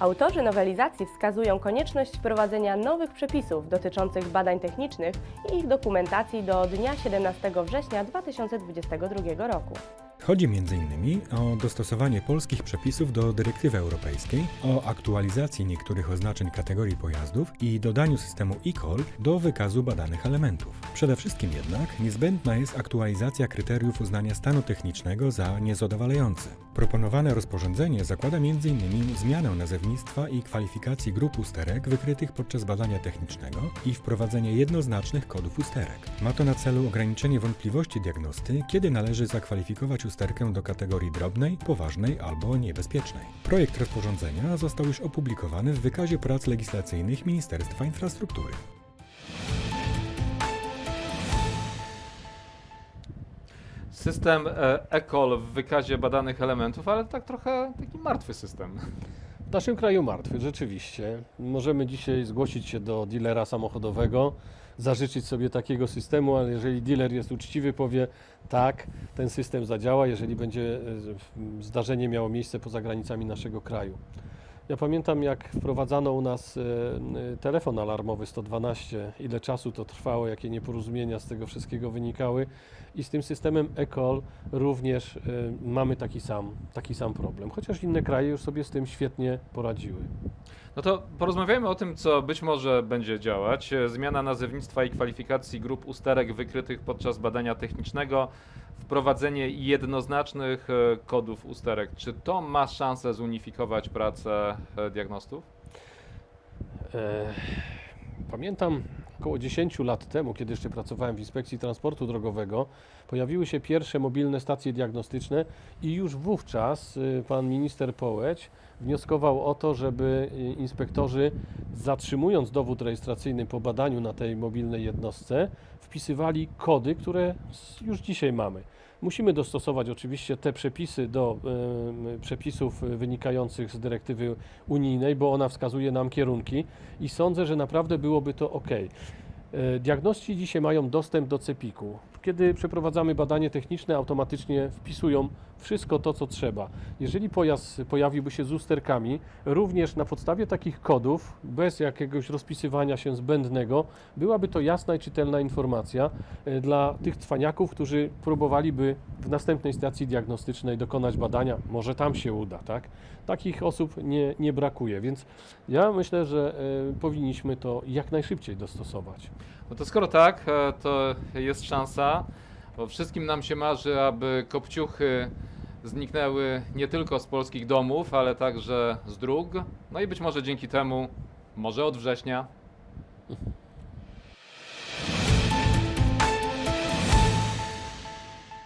Autorzy nowelizacji wskazują konieczność wprowadzenia nowych przepisów dotyczących badań technicznych i ich dokumentacji do dnia 17 września 2022 roku. Chodzi m.in. o dostosowanie polskich przepisów do dyrektywy europejskiej, o aktualizacji niektórych oznaczeń kategorii pojazdów i dodaniu systemu e-call do wykazu badanych elementów. Przede wszystkim jednak niezbędna jest aktualizacja kryteriów uznania stanu technicznego za niezadowalający. Proponowane rozporządzenie zakłada m.in. zmianę nazewnictwa i kwalifikacji grup usterek wykrytych podczas badania technicznego i wprowadzenie jednoznacznych kodów usterek. Ma to na celu ograniczenie wątpliwości diagnosty, kiedy należy zakwalifikować do kategorii drobnej, poważnej albo niebezpiecznej. Projekt rozporządzenia został już opublikowany w wykazie prac legislacyjnych Ministerstwa Infrastruktury. System e, ECOL w wykazie badanych elementów, ale tak trochę taki martwy system. Naszym kraju martwy, rzeczywiście. Możemy dzisiaj zgłosić się do dealera samochodowego, zażyczyć sobie takiego systemu, ale jeżeli dealer jest uczciwy, powie tak, ten system zadziała, jeżeli będzie e, zdarzenie miało miejsce poza granicami naszego kraju. Ja pamiętam, jak wprowadzano u nas e, e, telefon alarmowy 112, ile czasu to trwało, jakie nieporozumienia z tego wszystkiego wynikały. I z tym systemem e-call również e, mamy taki sam, taki sam problem, chociaż inne kraje już sobie z tym świetnie poradziły. No to porozmawiajmy o tym, co być może będzie działać. Zmiana nazewnictwa i kwalifikacji grup usterek wykrytych podczas badania technicznego, wprowadzenie jednoznacznych e, kodów usterek. Czy to ma szansę zunifikować pracę e, diagnostów? E, Pamiętam około 10 lat temu, kiedy jeszcze pracowałem w Inspekcji Transportu Drogowego, pojawiły się pierwsze mobilne stacje diagnostyczne i już wówczas y, pan minister Połeć wnioskował o to, żeby y, inspektorzy zatrzymując dowód rejestracyjny po badaniu na tej mobilnej jednostce, wpisywali kody, które już dzisiaj mamy. Musimy dostosować oczywiście te przepisy do y, przepisów wynikających z dyrektywy unijnej, bo ona wskazuje nam kierunki i sądzę, że naprawdę byłoby to ok. E, Diagności dzisiaj mają dostęp do CEPIK-u. Kiedy przeprowadzamy badanie techniczne, automatycznie wpisują wszystko to, co trzeba. Jeżeli pojazd pojawiłby się z usterkami, również na podstawie takich kodów, bez jakiegoś rozpisywania się zbędnego, byłaby to jasna i czytelna informacja e, dla tych cwaniaków, którzy próbowaliby w następnej stacji diagnostycznej dokonać badania. Może tam się uda, tak? Takich osób nie, nie brakuje, więc ja myślę, że e, powinniśmy to jak najszybciej dostosować. No to skoro tak, e, to jest szansa, bo wszystkim nam się marzy, aby kopciuchy zniknęły nie tylko z polskich domów, ale także z dróg. No i być może dzięki temu, może od września,